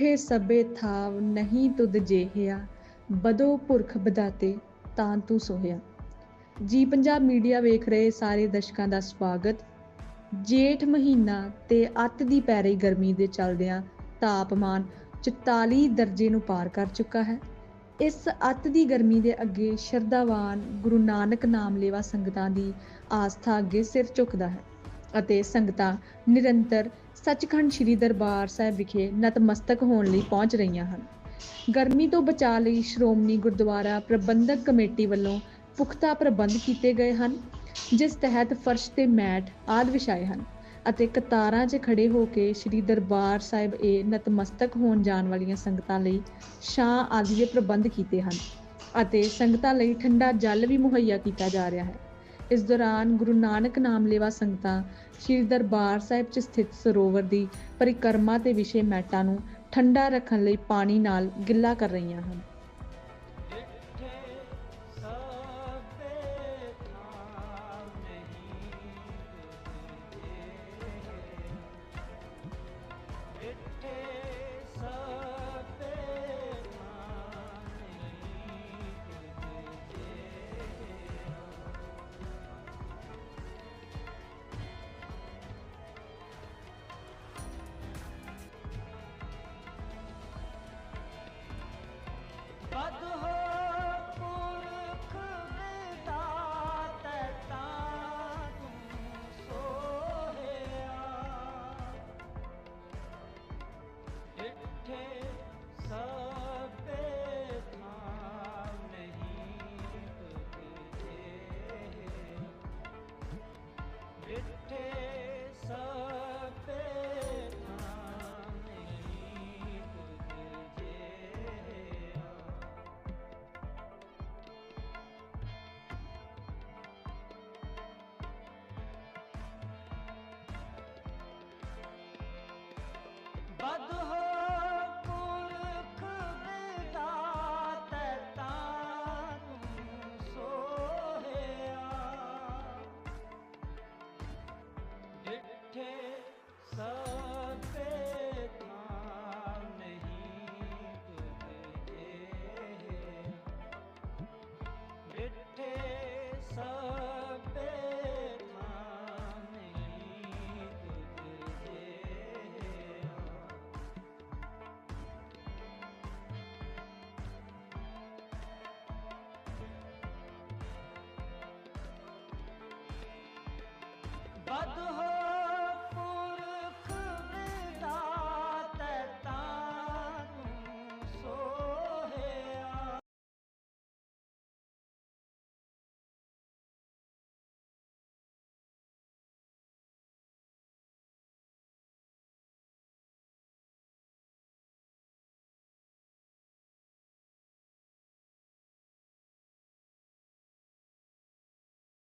ਡਿੱਠੇ ਸਭੇ ਥਾਵ ਨਹੀਂ ਤੁਧ ਜੇਹਿਆ, ਬਦੋ ਪੁਰਖ ਬਦਾਤੇ ਤਾਂ ਤੂੰ ਸੋਹਿਆ। ਜੀ ਪੰਜਾਬ ਮੀਡੀਆ ਵੇਖ ਰਹੇ ਸਾਰੇ ਦਰਸ਼ਕਾਂ ਦਾ ਸਵਾਗਤ। ਜੇਠ ਮਹੀਨਾ ਤੇ ਅੱਤ ਦੀ ਪੈ ਰਹੀ ਗਰਮੀ ਦੇ ਚੱਲਦਿਆਂ ਤਾਪਮਾਨ 44 ਦਰਜੇ ਨੂੰ ਪਾਰ ਕਰ ਚੁੱਕਾ ਹੈ। ਇਸ ਅੱਤ ਦੀ ਗਰਮੀ ਦੇ ਅੱਗੇ ਸ਼ਰਧਾਵਾਨ ਗੁਰੂ ਨਾਨਕ ਨਾਮ ਲੇਵਾ ਸੰਗਤਾਂ ਦੀ ਆਸਥਾ ਅੱਗੇ ਸਿਰ ਝੁਕਦਾ ਹੈ। ਅਤੇ ਸੰਗਤਾਂ ਨਿਰੰਤਰ ਸੱਚਖੰਡ ਸ੍ਰੀ ਦਰਬਾਰ ਸਾਹਿਬ ਵਿਖੇ ਨਤਮਸਤਕ ਹੋਣ ਲਈ ਪਹੁੰਚ ਰਹੀਆਂ ਹਨ। ਗਰਮੀ ਤੋਂ ਬਚਾਅ ਲਈ ਸ਼੍ਰੋਮਣੀ ਗੁਰਦੁਆਰਾ ਪ੍ਰਬੰਧਕ ਕਮੇਟੀ ਵੱਲੋਂ ਪੁਖਤਾ ਪ੍ਰਬੰਧ ਕੀਤੇ ਗਏ ਹਨ, ਜਿਸ ਤਹਿਤ ਫਰਸ਼ ਤੇ ਮੈਟ ਆਦਿ ਵਿਛਾਏ ਹਨ ਅਤੇ ਕਤਾਰਾਂ 'ਚ ਖੜੇ ਹੋ ਕੇ ਸ੍ਰੀ ਦਰਬਾਰ ਸਾਹਿਬ ਇਹ ਨਤਮਸਤਕ ਹੋਣ ਜਾਣ ਵਾਲੀਆਂ ਸੰਗਤਾਂ ਲਈ ਛਾਂ ਆਦਿ ਦੇ ਪ੍ਰਬੰਧ ਕੀਤੇ ਹਨ ਅਤੇ ਸੰਗਤਾਂ ਲਈ ਠੰਡਾ ਜਲ ਵੀ ਮੁਹੱਈਆ ਕੀਤਾ ਜਾ ਰਿਹਾ ਹੈ। ਇਸ ਦੌਰਾਨ ਗੁਰੂ ਨਾਨਕ ਨਾਮ ਲੇਵਾ ਸੰਗਤਾਂ ਸ੍ਰੀ ਦਰਬਾਰ ਸਾਹਿਬ 'ਚ ਸਥਿਤ ਸਰੋਵਰ ਦੀ ਪਰਿਕਰਮਾ ਤੇ ਵਿਸ਼ੇ ਮੈਟਾਂ ਨੂੰ ਠੰਡਾ ਰੱਖਣ ਲਈ ਪਾਣੀ ਨਾਲ ਗਿੱਲਾ ਕਰ ਰਹੀਆਂ ਹਨ। ਬਦ ਬਦ